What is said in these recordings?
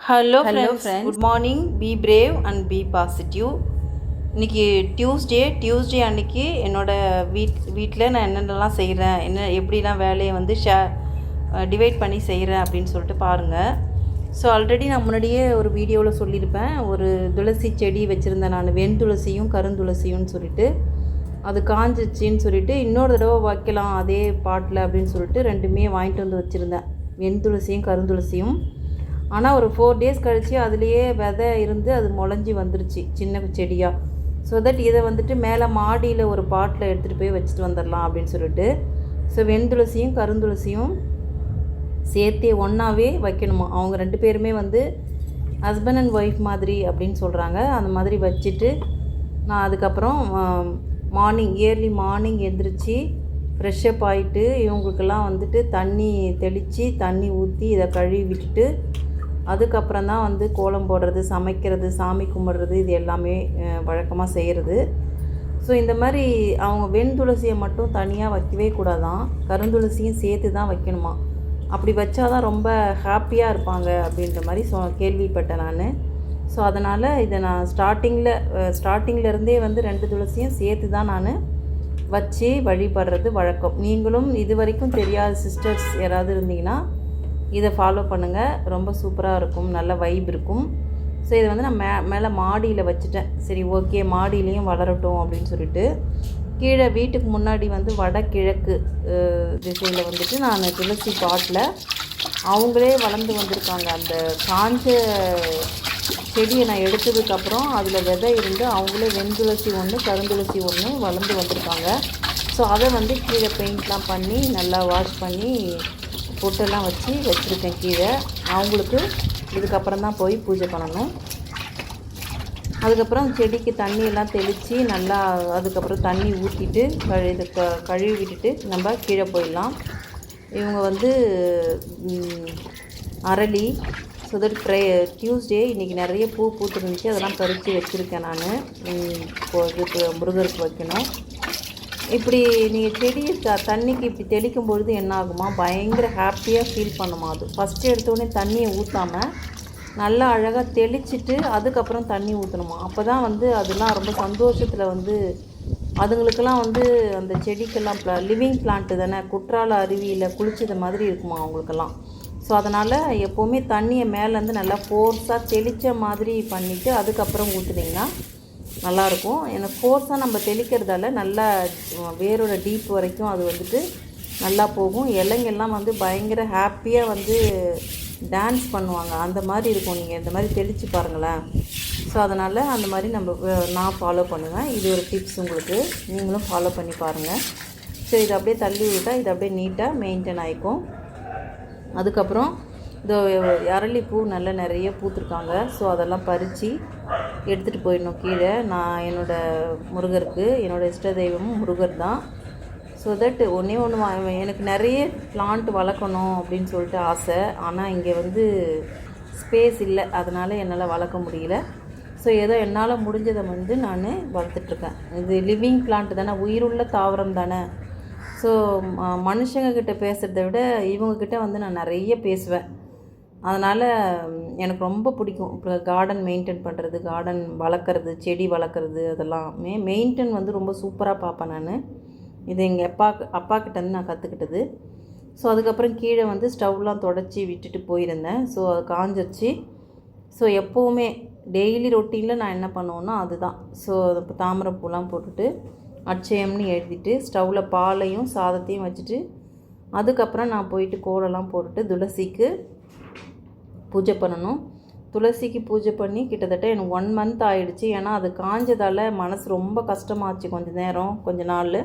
Hello Hello friends. Good morning be brave and be positive இன்னைக்கு Tuesday Tuesday அன்னைக்கு என்னோட வீட் வீட்டில் நான் என்னென்னலாம் செய்கிறேன் என்ன எப்படிலாம் வேலையை வந்து ஷே டிவைட் பண்ணி செய்கிறேன் அப்படின்னு சொல்லிட்டு பாருங்கள் ஸோ ஆல்ரெடி நான் முன்னாடியே ஒரு வீடியோவில் சொல்லியிருப்பேன். ஒரு துளசி செடி வச்சுருந்தேன் நான். வெண்துளசியும் கருந்துளசியும்னு சொல்லிட்டு. அது காஞ்சிச்சின்னு சொல்லிட்டு இன்னொரு தடவை வைக்கலாம் அதே பாட்டில் அப்படின்னு சொல்லிட்டு ரெண்டுமே வாங்கிட்டு வந்து வச்சுருந்தேன். வெண்துளசியும் கருந்துளசியும் ஆனால் ஒரு ஃபோர் டேஸ் கழித்து அதுலேயே விதை இருந்து அது முளைஞ்சி வந்துருச்சு சின்ன செடியாக ஸோ தட் இதை வந்துட்டு மேலே மாடியில் ஒரு பாட்டில் எடுத்துகிட்டு போய் வச்சுட்டு வந்துடலாம் அப்படின்னு சொல்லிட்டு ஸோ வெண்துளசியும் கருந்துளசியும் சேர்த்தே ஒன்றாவே வைக்கணுமா? அவங்க ரெண்டு பேருமே வந்து ஹஸ்பண்ட் அண்ட் ஒய்ஃப் மாதிரி அப்படின்னு சொல்கிறாங்க அந்த மாதிரி வச்சுட்டு நான் அதுக்கப்புறம் மார்னிங் இயர்லி மார்னிங் எழுந்திரிச்சி ஃப்ரெஷ்ஷப் ஆகிட்டு இவங்களுக்கெல்லாம் வந்துட்டு தண்ணி தெளித்து தண்ணி ஊற்றி இதை கழுவி விட்டுட்டு அதுக்கப்புறம் தான் வந்து கோலம் போடுறது சமைக்கிறது சாமி கும்பிட்றது இது எல்லாமே வழக்கமாக செய்கிறது ஸோ இந்த மாதிரி அவங்க வெண்துளசியை மட்டும் தனியாக வைக்கவே கூடாதான். கருந்துளசியும் சேர்த்து தான் வைக்கணுமா? அப்படி வச்சா தான் ரொம்ப ஹாப்பியாக இருப்பாங்க அப்படின்ற மாதிரி சொ கேள்விப்பட்டேன் நான். ஸோ அதனால் இதை நான் ஸ்டார்டிங்கில் ஸ்டார்டிங்லேருந்தே வந்து ரெண்டு துளசியும் சேர்த்து தான் நான் வச்சு வழிபடுறது வழக்கம். நீங்களும் இது வரைக்கும் தெரியாத சிஸ்டர்ஸ் யாராவது இருந்தீங்கன்னா இதை ஃபாலோ பண்ணுங்கள் ரொம்ப சூப்பராக இருக்கும். நல்ல வைப் இருக்கும். ஸோ இதை வந்து நான் மே மேலே மாடியில் வச்சுட்டேன். சரி ஓகே மாடியிலையும் வளரட்டும் அப்படின்னு சொல்லிட்டு. கீழே வீட்டுக்கு முன்னாடி வந்து வடகிழக்கு திசையில் வந்துட்டு நான் துளசி பாட்டில் அவங்களே வளர்ந்து வந்திருக்காங்க. அந்த காஞ்ச செடியை நான் எடுத்ததுக்கப்புறம் அதில் விதை இருந்து அவங்களே வெண்துளசி ஒன்று கருந்துளசி ஒன்று வளர்ந்து வந்திருக்காங்க. ஸோ அதை வந்து கீழே பெயிண்ட்லாம் பண்ணி நல்லா வாஷ் பண்ணி பொட்டெல்லாம் வச்சு வச்சுருக்கேன் கீழே. அவங்களுக்கு இதுக்கப்புறம் தான் போய் பூஜை பண்ணணும். அதுக்கப்புறம் செடிக்கு தண்ணியெல்லாம் தெளித்து நல்லா அதுக்கப்புறம் தண்ணி ஊற்றிட்டு கழு இது க கழுவி விட்டுட்டு நம்ம கீழே போயிடலாம். இவங்க வந்து அரளி ஸோ தட் ட்ரை டியூஸ்டே இன்றைக்கி நிறைய பூ பூத்துருந்துச்சு. அதெல்லாம் பறித்து வச்சுருக்கேன் நான். இப்போ இதுக்கு முருகருக்கு வைக்கணும். இப்படி நீங்கள் செடியை த தண்ணிக்கு இப்படி தெளிக்கும் பொழுது என்ன ஆகுமா பயங்கர ஹாப்பியாக ஃபீல் பண்ணுமா அது. ஃபஸ்ட்டு எடுத்தோடனே தண்ணியை ஊற்றாமல் நல்லா அழகாக தெளிச்சிட்டு அதுக்கப்புறம் தண்ணி ஊற்றணுமா அப்போ தான் வந்து அதெல்லாம் ரொம்ப சந்தோஷத்தில் வந்து அதுங்களுக்கெல்லாம் வந்து அந்த செடிக்கெல்லாம் ப்ளா லிவிங் பிளான்ட்டு தானே குற்றால அருவியில் குளிச்சது மாதிரி இருக்குமா அவங்களுக்கெல்லாம்? ஸோ அதனால் எப்போவுமே தண்ணியை மேலேருந்து நல்லா ஃபோர்ஸாக தெளித்த மாதிரி பண்ணிவிட்டு அதுக்கப்புறம் ஊற்றுனீங்கன்னா நல்லாயிருக்கும். ஏன்னா ஃபோர்ஸாக நம்ம தெளிக்கிறதால நல்லா வேரோட டீப் வரைக்கும் அது வந்துட்டு நல்லா போகும். இலைங்கெல்லாம் வந்து பயங்கர ஹாப்பியாக வந்து டான்ஸ் பண்ணுவாங்க. அந்த மாதிரி இருக்கும். நீங்கள் இந்த மாதிரி தெளித்து பாருங்களேன். ஸோ அதனால் அந்த மாதிரி நம்ம நான் ஃபாலோ பண்ணுவேன். இது ஒரு டிப்ஸ் உங்களுக்கு. நீங்களும் ஃபாலோ பண்ணி பாருங்கள் ஸோ இதை அப்படியே தள்ளி விட்டால் இது அப்படியே நீட்டாக மெயின்டைன் ஆகிக்கும் அதுக்கப்புறம் இந்த அரளிப்பூ நல்லா நிறைய பூத்துருக்காங்க. ஸோ அதெல்லாம் பறித்து எடுத்துகிட்டு போயிடணும் கீழே. நான் என்னோடய முருகருக்கு என்னோடய இஷ்ட தெய்வமும் முருகர் தான். ஸோ தட் ஒன்றே ஒன்று எனக்கு நிறைய பிளான்ட் வளர்க்கணும் அப்படின்னு சொல்லிட்டு ஆசை. ஆனால் இங்கே வந்து ஸ்பேஸ் இல்லை. அதனால் என்னால் வளர்க்க முடியல. ஸோ ஏதோ என்னால் முடிஞ்சதை வந்து நான் வளர்த்துட்ருக்கேன் இது லிவிங் பிளான்ட் தானே உயிருள்ள தாவரம் தானே. ஸோ மனுஷங்கக்கிட்ட பேசுகிறத விட இவங்கக்கிட்ட வந்து நான் நிறைய பேசுவேன். அதனால் எனக்கு ரொம்ப பிடிக்கும். இப்போ கார்டன் மெயின்டைன் பண்ணுறது கார்டன் வளர்க்குறது செடி வளர்க்குறது அதெல்லாமே. மெயின்டைன் வந்து ரொம்ப சூப்பராக பார்ப்பேன் நான். இது எங்கள் அப்பா அப்பா கிட்டேருந்து நான் கற்றுக்கிட்டது ஸோ அதுக்கப்புறம் கீழே வந்து ஸ்டவ்லாம் தொடச்சி விட்டுட்டு போயிருந்தேன். ஸோ அது காஞ்சிருச்சு. ஸோ எப்போவுமே டெய்லி ரொட்டீனில் நான் என்ன பண்ணுவேன்னா அதுதான். ஸோ இப்போ தாமரைப்பூலாம் போட்டுட்டு அட்சயம்னு எழுதிட்டு ஸ்டவ்வில் பாலையும் சாதத்தையும் வச்சுட்டு அதுக்கப்புறம் நான் போயிட்டு கோலெல்லாம் போட்டுட்டு துளசிக்கு பூஜை பண்ணணும். துளசிக்கு பூஜை பண்ணி கிட்டத்தட்ட எனக்கு ஒன் மந்த் ஆயிடுச்சு. ஏன்னா அது காஞ்சதால் மனசு ரொம்ப கஷ்டமாச்சு கொஞ்சம் நேரம் கொஞ்ச நாள்.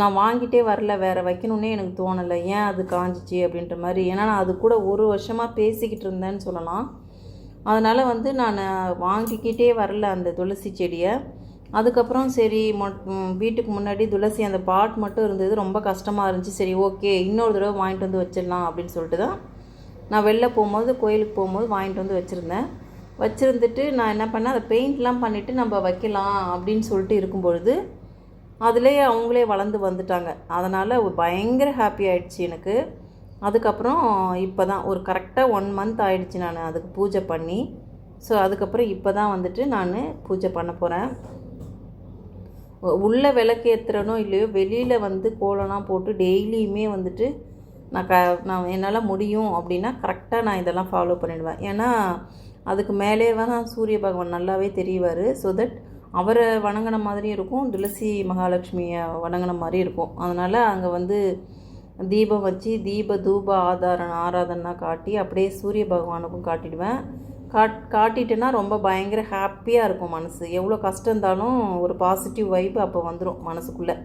நான் வாங்கிட்டே வரல வேறு வைக்கணுன்னே எனக்கு தோணலை. ஏன் அது காஞ்சிச்சு அப்படின்ற மாதிரி. ஏன்னா நான் அது கூட ஒரு வருஷமாக பேசிக்கிட்டு இருந்தேன்னு சொல்லலாம். அதனால் வந்து நான் வாங்கிக்கிட்டே வரல அந்த துளசி செடியை. அதுக்கப்புறம் சரி வீட்டுக்கு முன்னாடி துளசி அந்த பாட் மட்டும் இருந்தது. ரொம்ப கஷ்டமாக இருந்துச்சு. சரி ஓகே இன்னொரு தடவை வாங்கிட்டு வந்து வச்சிடலாம் அப்படின்னு சொல்லிட்டு தான் நான் வெளில போகும்போது கோயிலுக்கு போகும்போது வாங்கிட்டு வந்து வச்சுருந்தேன். வச்சுருந்துட்டு நான் என்ன பண்ணேன் அதை பெயிண்ட்லாம் பண்ணிவிட்டு நம்ம வைக்கலாம் அப்படின்னு சொல்லிட்டு இருக்கும்பொழுது அதுலேயே அவங்களே வளர்ந்து வந்துட்டாங்க. அதனால் பயங்கர ஹாப்பி ஆயிடுச்சு எனக்கு. அதுக்கப்புறம் இப்போ தான் ஒரு கரெக்டாக ஒன் மந்த் ஆயிடுச்சு நான் அதுக்கு பூஜை பண்ணி. ஸோ அதுக்கப்புறம் இப்போ தான் வந்துட்டு நான் பூஜை பண்ண போகிறேன் உள்ளே விளக்கு ஏற்றுறனோ இல்லையோ வெளியில் வந்து கோலம்லாம் போட்டு டெய்லியுமே வந்துட்டு நான் க நான் என்னால் முடியும் அப்படின்னா கரெக்டாக நான் இதெல்லாம் ஃபாலோ பண்ணிடுவேன். ஏன்னா அதுக்கு மேலே தான் சூரிய பகவான் நல்லாவே தெரியவார் ஸோ தட் அவரை வணங்கின மாதிரி இருக்கும் துளசி மகாலட்சுமியை வணங்கின மாதிரி இருக்கும். அதனால் அங்கே வந்து தீபம் வச்சு தீப தூப ஆதாரம் ஆராதனா காட்டி அப்படியே சூரிய பகவானுக்கும் காட்டிடுவேன். காட் காட்டிட்டேன்னா ரொம்ப பயங்கர ஹாப்பியாக இருக்கும் மனசு. எவ்வளோ கஷ்டம் இருந்தாலும் ஒரு பாசிட்டிவ் வைப்பு அப்போ வந்துடும் மனசுக்குள்ளே.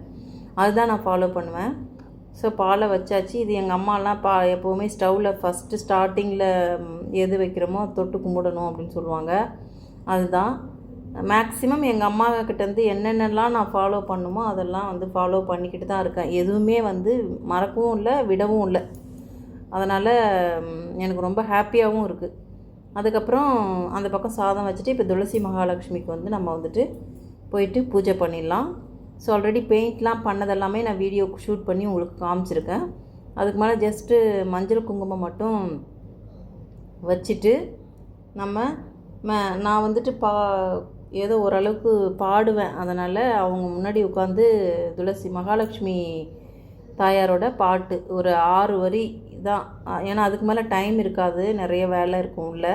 அதுதான் நான் ஃபாலோ பண்ணுவேன். ஸோ பாலை வச்சாச்சு. இது எங்கள் அம்மாலாம் பா எப்போவுமே ஸ்டவ்வில் ஃபஸ்ட்டு ஸ்டார்டிங்கில் எது வைக்கிறோமோ தொட்டு கும்பிடணும் அப்படின்னு சொல்லுவாங்க. அதுதான். மேக்ஸிமம் எங்கள் அம்மா கிட்டேருந்து என்னென்னலாம் நான் ஃபாலோ பண்ணுமோ அதெல்லாம் வந்து ஃபாலோ பண்ணிக்கிட்டு தான் இருக்கேன். எதுவுமே வந்து மறக்கவும் இல்லை விடவும் இல்லை. அதனால் எனக்கு ரொம்ப ஹாப்பியாகவும் இருக்குது அதுக்கப்புறம் அந்த பக்கம் சாதம் வச்சுட்டு இப்போ துளசி மகாலட்சுமிக்கு வந்து நம்ம வந்துட்டு போயிட்டு பூஜை பண்ணிடலாம். ஸோ ஆல்ரெடி பெயிண்ட்லாம் பண்ணதெல்லாமே நான் வீடியோ ஷூட் பண்ணி உங்களுக்கு காமிச்சிருக்கேன். அதுக்கு மேலே ஜஸ்ட்டு மஞ்சள் குங்குமம் மட்டும் வச்சுட்டு நம்ம ம- நான் வந்துட்டு பா ஏதோ ஓரளவுக்கு பாடுவேன். அதனால் அவங்க முன்னாடி உட்காந்து துளசி மகாலட்சுமி தாயாரோட பாட்டு ஒரு ஆறு வரி தான். ஏன்னா அதுக்கு மேலே டைம் இருக்காது. நிறைய வேலை இருக்கும் உள்ள.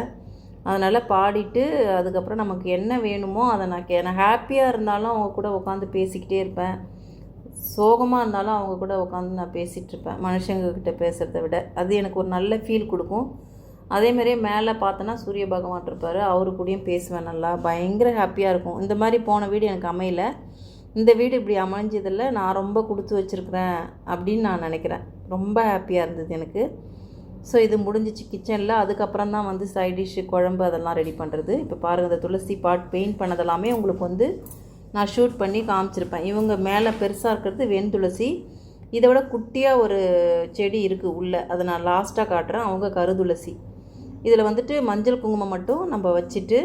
அதனால் பாடிட்டு அதுக்கப்புறம் நமக்கு என்ன வேணுமோ அதை நான் கே நான் ஹாப்பியாக இருந்தாலும் அவங்க கூட உட்காந்து பேசிக்கிட்டே இருப்பேன். சோகமாக இருந்தாலும் அவங்க கூட உட்காந்து நான் பேசிகிட்ருப்பேன் மனுஷங்கக்கிட்ட பேசுகிறத விட. அது எனக்கு ஒரு நல்ல ஃபீல் கொடுக்கும். அதேமாரியே மேலே பார்த்தோன்னா சூரிய பகவான் இருப்பார் அவரு கூடயும் பேசுவேன் நல்லா. பயங்கர ஹாப்பியாக இருக்கும். இந்த மாதிரி போன வீடு எனக்கு அமையல. இந்த வீடு இப்படி அமைஞ்சதில் நான் ரொம்ப கொடுத்து வச்சுருக்குறேன் அப்படின்னு நான் நினைக்கிறேன். ரொம்ப ஹாப்பியாக இருந்தது எனக்கு. ஸோ இது முடிஞ்சிச்சு கிச்சனில் அதுக்கப்புறம் தான் வந்து சைட் டிஷ்ஷு குழம்பு அதெல்லாம் ரெடி பண்ணுறது இப்போ பாருங்கள் இந்த துளசி பாட் பெயிண்ட் பண்ணதெல்லாமே உங்களுக்கு வந்து நான் ஷூட் பண்ணி காமிச்சிருப்பேன். இவங்க மேலே பெருசாக இருக்கிறது வெண்துளசி இதை விட குட்டியாக ஒரு செடி இருக்குது உள்ளே. அதை நான் லாஸ்ட்டாக காட்டுறேன். அவங்க கருதுளசி இதில் வந்துட்டு மஞ்சள் குங்குமம் மட்டும் நம்ம வச்சுட்டு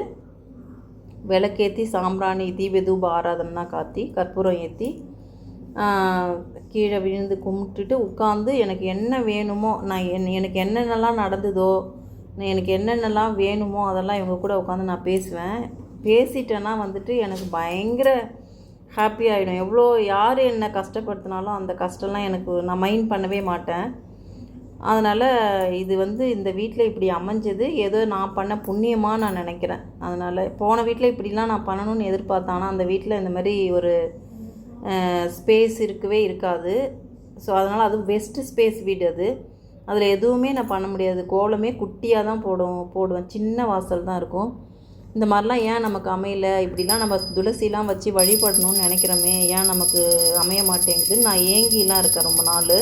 விளக்கேற்றி சாம்பிராணி தீப தூப ஆராதனைலாம் காத்தி கற்பூரம் ஏற்றி கீழே விழுந்து கும்பிட்டுட்டு உட்காந்து எனக்கு என்ன வேணுமோ நான் என் எனக்கு என்னென்னலாம் நடந்ததோ நான் எனக்கு என்னென்னலாம் வேணுமோ அதெல்லாம் இவங்க கூட உட்காந்து நான் பேசுவேன். பேசிட்டேன்னா வந்துட்டு எனக்கு பயங்கர ஹாப்பி ஆகிடும் எவ்வளோ யார் என்னை கஷ்டப்படுத்தினாலும் அந்த கஷ்டம்லாம் எனக்கு நான் மைண்ட் பண்ணவே மாட்டேன். அதனால் இது வந்து இந்த வீட்டில் இப்படி அமைஞ்சது. ஏதோ நான் பண்ண புண்ணியமாக நான் நினைக்கிறேன். அதனால் போன வீட்டில் இப்படிலாம் நான் பண்ணணும்னு எதிர்பார்த்தேன். ஆனால் அந்த வீட்டில் இந்த மாதிரி ஒரு ஸ்பேஸ் இருக்கவே இருக்காது. ஸோ அதனால் அது பெஸ்ட்டு ஸ்பேஸ் வீடு அது. அதில் எதுவுமே நான் பண்ண முடியாது. கோலமே குட்டியாக தான் போடும் போடுவேன். சின்ன வாசல் தான் இருக்கும். இந்த மாதிரிலாம் ஏன் நமக்கு அமையல? இப்படிலாம் நம்ம துளசிலாம் வச்சு வழிபடணும்னு நினைக்கிறோமே. ஏன் நமக்கு அமைய மாட்டேங்குதுன்னு நான் ஏங்கிலாம் இருக்கேன் ரொம்ப நாள்.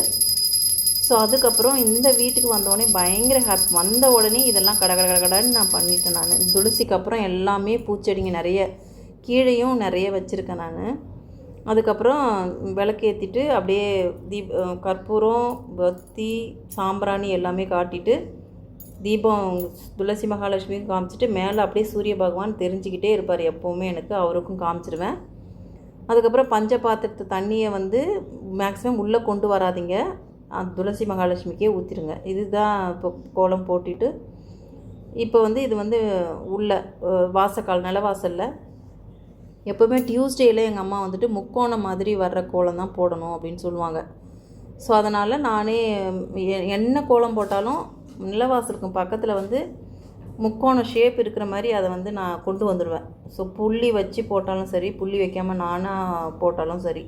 ஸோ அதுக்கப்புறம் இந்த வீட்டுக்கு வந்தோடனே பயங்கர ஹாப்பி வந்த உடனே இதெல்லாம் கட கட கட கடன்னு நான் பண்ணிட்டேன் நான். துளசிக்கு அப்புறம் எல்லாமே பூச்செடிங்க நிறைய கீழேயும் நிறைய வச்சுருக்கேன் நான். அதுக்கப்புறம் விளக்கேற்றிட்டு அப்படியே தீப் கற்பூரம் பத்தி சாம்பிராணி எல்லாமே காட்டிட்டு தீபம் துளசி மகாலட்சுமிக்கும் காமிச்சிட்டு மேலே அப்படியே சூரிய பகவான் தெரிஞ்சுக்கிட்டே இருப்பார் எப்போவுமே எனக்கு அவருக்கும் காமிச்சிருவேன். அதுக்கப்புறம் பஞ்ச பாத்திரத்து தண்ணியை வந்து மேக்ஸிமம் உள்ளே கொண்டு வராதீங்க. அந்த துளசி மகாலட்சுமிக்கே ஊற்றிடுங்க இதுதான் இப்போ கோலம் போட்டுட்டு. இப்போ வந்து இது வந்து உள்ள வாசக்கால் நிலவாசலில் எப்போவுமே டியூஸ்டேயில் எங்கள் அம்மா வந்துட்டு முக்கோணம் மாதிரி வர்ற கோலம் தான் போடணும் அப்படின்னு சொல்லுவாங்க. ஸோ அதனால் நானே எ- என்ன கோலம் போட்டாலும் நிலவாசலுக்கு பக்கத்தில் வந்து முக்கோண ஷேப் இருக்கிற மாதிரி அதை வந்து நான் கொண்டு வந்துடுவேன் ஸோ புள்ளி வச்சு போட்டாலும் சரி புள்ளி வைக்காமல் நானாக போட்டாலும் சரி.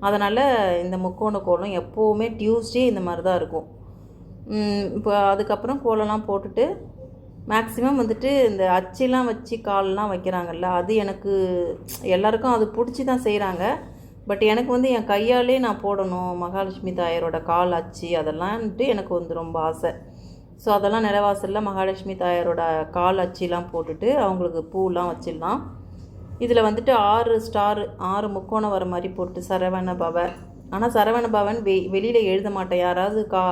அதனால் இந்த முக்கோண கோலம் எப்போவுமே டியூஸ்டே இந்த மாதிரி தான் இருக்கும். இப்போ அதுக்கப்புறம் கோலம்லாம் போட்டுட்டு மேக்ஸிமம் வந்துட்டு இந்த அச்செல்லாம் வச்சு கால்லாம் வைக்கிறாங்கல்ல அது எனக்கு எல்லாருக்கும் அது பிடிச்சி தான் செய்கிறாங்க பட் எனக்கு வந்து என் கையாலே நான் போடணும் மகாலட்சுமி தாயாரோட கால் அச்சு அதெல்லாம்ட்டு எனக்கு வந்து ரொம்ப ஆசை. ஸோ அதெல்லாம் நிலவாசலில் மகாலட்சுமி தாயாரோட கால் அச்சிலாம் போட்டுட்டு அவங்களுக்கு பூலாம் வச்சிடலாம். இதில் வந்துட்டு ஆறு ஸ்டார் ஆறு முக்கோணம் வர மாதிரி போட்டு சரவண பவ. ஆனால் சரவண பவன் வெ வெளியில் எழுத மாட்டேன். யாராவது கா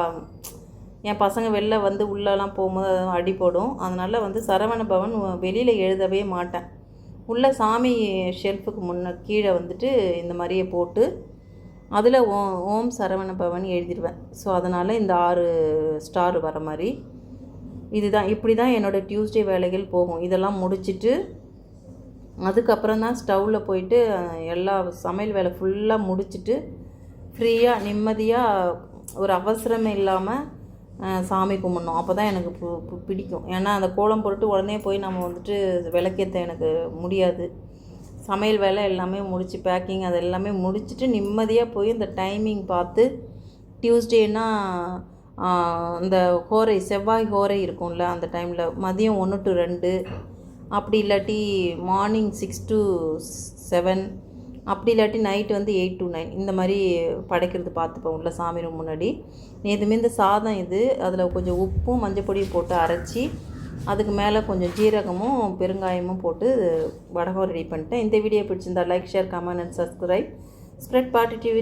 என் பசங்க வெளில வந்து உள்ளெல்லாம் போகும்போது அது அதனால் வந்து சரவண பவன் வெளியில் எழுதவே மாட்டேன். உள்ள சாமி ஷெல்ஃபுக்கு முன்ன கீழே வந்துட்டு இந்த மாதிரியே போட்டு அதில் ஓ ஓம் சரவண பவன் எழுதிடுவேன் ஸோ அதனால் இந்த ஆறு ஸ்டார் வர மாதிரி. இதுதான் இப்படி தான் என்னோடய டியூஸ்டே வேலைகள் போகும். இதெல்லாம் முடிச்சுட்டு அதுக்கப்புறம் தான் ஸ்டவ்வில் போயிட்டு எல்லா சமையல் வேலை ஃபுல்லாக முடிச்சுட்டு ஃப்ரீயாக நிம்மதியாக ஒரு அவசரமே இல்லாமல் சாமி கும்பிட்ணும். அப்போ தான் எனக்கு பு- பு- பிடிக்கும். ஏன்னா அந்த கோலம் போட்டு உடனே போய் நம்ம வந்துட்டு விளக்கேற்ற எனக்கு முடியாது. சமையல் வேலை எல்லாமே முடிச்சு பேக்கிங் அது எல்லாமே முடிச்சுட்டு நிம்மதியாக போய் இந்த டைமிங் பார்த்து டியூஸ்டேனா இந்த ஹோரை செவ்வாய் ஹோரை இருக்கும்ல அந்த டைமில் மதியம் ஒன்று டு ரெண்டு. அப்படி இல்லாட்டி மார்னிங் சிக்ஸ் டு செவன் அப்படி இல்லாட்டி நைட் வந்து எயிட் டு நைன் இந்த மாதிரி படைக்கிறது பார்த்துப்பேன் உள்ள சாமி ரூம் முன்னாடி. நேற்றுமே இந்த சாதம் இது. அதில் கொஞ்சம் உப்பும் மஞ்சள் பொடியும் போட்டு அரைச்சி அதுக்கு மேலே கொஞ்சம் ஜீரகமும் பெருங்காயமும் போட்டு வடகம் ரெடி பண்ணிட்டேன். இந்த வீடியோ பிடிச்சிருந்தா like share comment and subscribe spread party TV